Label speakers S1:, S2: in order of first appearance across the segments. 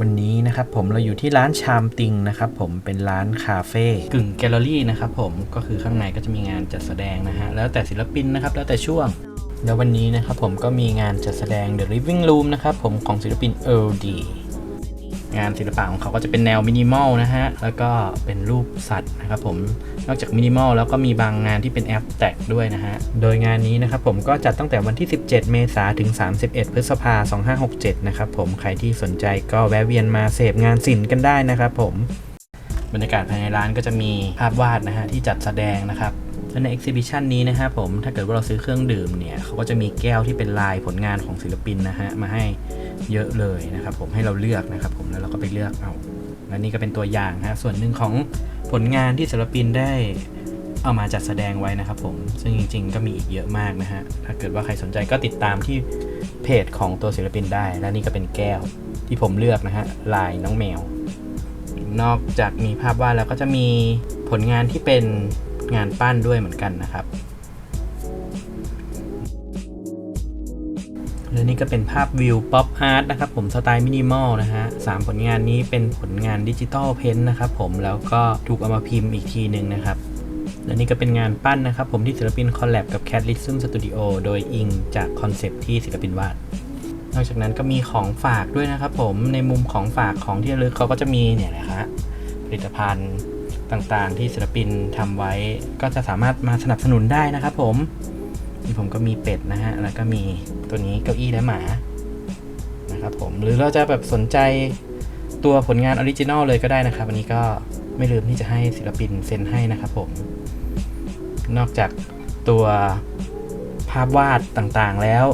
S1: วันนี้นะครับผมเราอยู่ที่ร้านชามติงนะครับผมเป็นร้านคาเฟ่กึ่งแกลเลอรี่นะครับผมก็คือข้างในก็จะมีงานจัดแสดงนะฮะแล้วแต่ศิลปินนะครับแล้วแต่ช่วง แล้ววันนี้นะครับผมก็มีงานจัดแสดง The Living Room นะครับผมของศิลปิน Earl D งานศิลปะของเขาก็จะเป็นแนวมินิมอลนะฮะ แล้วก็เป็นรูปสัตว์นะครับผม นอกจากมินิมอลแล้วก็มีบางงานที่เป็นแอปแตกด้วยนะฮะ โดยงานนี้นะครับผมก็จัดตั้งแต่วันที่ 17 เมษายนถึง 31 พฤษภาคม2567 นะครับผม ใครที่สนใจก็แวะเวียนมาเสพงานศิลป์กันได้นะครับผม บรรยากาศภายในร้านก็จะมีภาพวาดนะฮะที่จัดแสดงนะครับและใน exhibition นี้นะฮะผม ถ้าเกิดว่าเราซื้อเครื่องดื่มเนี่ย เขาก็จะมีแก้วที่เป็นลายผลงานของศิลปินนะฮะ มาให้ เยอะเลยนะครับผมให้เราเลือกนะครับผมแล้วเราก็ไปเลือกเอาและนี่ก็เป็นตัวอย่างฮะส่วนหนึ่งของผลงานที่ศิลปินได้เอามาจัดแสดงไว้นะครับผมซึ่งจริง ๆ ก็มีอีกเยอะมากนะฮะถ้าเกิดว่าใครสนใจก็ติดตามที่เพจของตัวศิลปินได้ และนี่ก็เป็นแก้วที่ผมเลือกนะฮะลายน้องแมว นอกจากมีภาพวาดแล้วก็จะมีผลงานที่เป็นงานปั้นด้วยเหมือนกันนะครับ และนี่ก็เป็นภาพวิวป๊อปอาร์ตนะครับผมสไตล์มินิมอลนะฮะสามผลงานนี้เป็นผลงานดิจิตอลเพนนะครับผมแล้วก็ถูกเอามาพิมพ์อีกทีหนึ่งนะครับและนี่ก็เป็นงานปั้นนะครับผมที่ศิลปินคอลแลบกับ Cat Rhythm Studio โดยอิงจากคอนเซปต์ที่ศิลปินวาดนอกจากนั้นก็มีของฝากด้วยนะครับผมในมุมของฝากของที่ระลึกเขาก็จะมีเนี่ยนะฮะผลิตภัณฑ์ต่างๆ ที่ศิลปินทำไว้ก็จะสามารถมาสนับสนุนได้นะครับผม นี่ผมก็มีเป็ดนะฮะ แล้วก็มีตัวนี้เก้าอี้และหมา นะครับผม หรือเราจะแบบสนใจตัวผลงานออริจินอลเลยก็ได้นะครับ อันนี้ก็ไม่ลืมที่จะให้ศิลปินเซ็นให้นะครับผม นอกจากตัวภาพวาดต่างๆแล้ว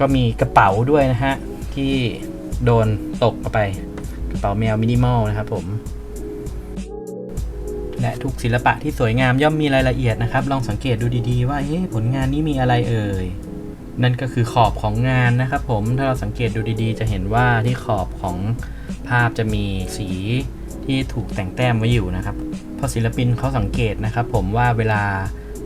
S1: ก็มีกระเป๋าด้วยนะฮะ ที่โดนตกเอาไป กระเป๋าแมวมินิมอลนะครับผม และทุกศิลปะที่สวยงามย่อมมีรายละเอียดนะครับ ลองสังเกตดูดีๆ ว่าเอ๊ะผลงานนี้มีอะไรเอ่ยนั่นก็คือขอบของงานนะครับ ผมถ้าเราสังเกตดูดีๆ จะเห็นว่าที่ขอบของภาพจะมีสีที่ถูกแต่งแต้มไว้อยู่นะครับเพราะศิลปินเขาสังเกตนะครับ ผมว่าเวลา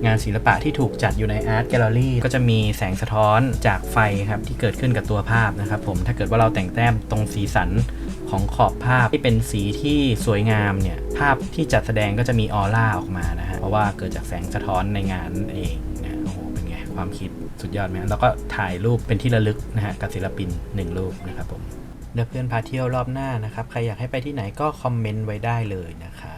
S1: งานศิลปะที่ถูกจัดอยู่ในอาร์ตแกลเลอรี่ก็จะมีแสงสะท้อนจากไฟครับที่เกิดขึ้นกับตัวภาพนะครับ ผมถ้าเกิดว่าเราแต่งแต้มตรงสีสัน ของขอบภาพที่เป็นสีที่สวยงามเนี่ยภาพที่จัดแสดงก็จะมีออร่าออกมานะฮะเพราะว่าเกิดจากแสงสะท้อนในงานนั่นเองนะโอ้โหเป็นไงความคิดสุดยอดไหมแล้วก็ถ่ายรูปเป็นที่ระลึกนะฮะกับศิลปินหนึ่งรูปนะครับผมเดี๋ยวเพื่อนพาเที่ยวรอบหน้านะครับใครอยากให้ไปที่ไหนก็คอมเมนต์ไว้ได้เลยนะครับ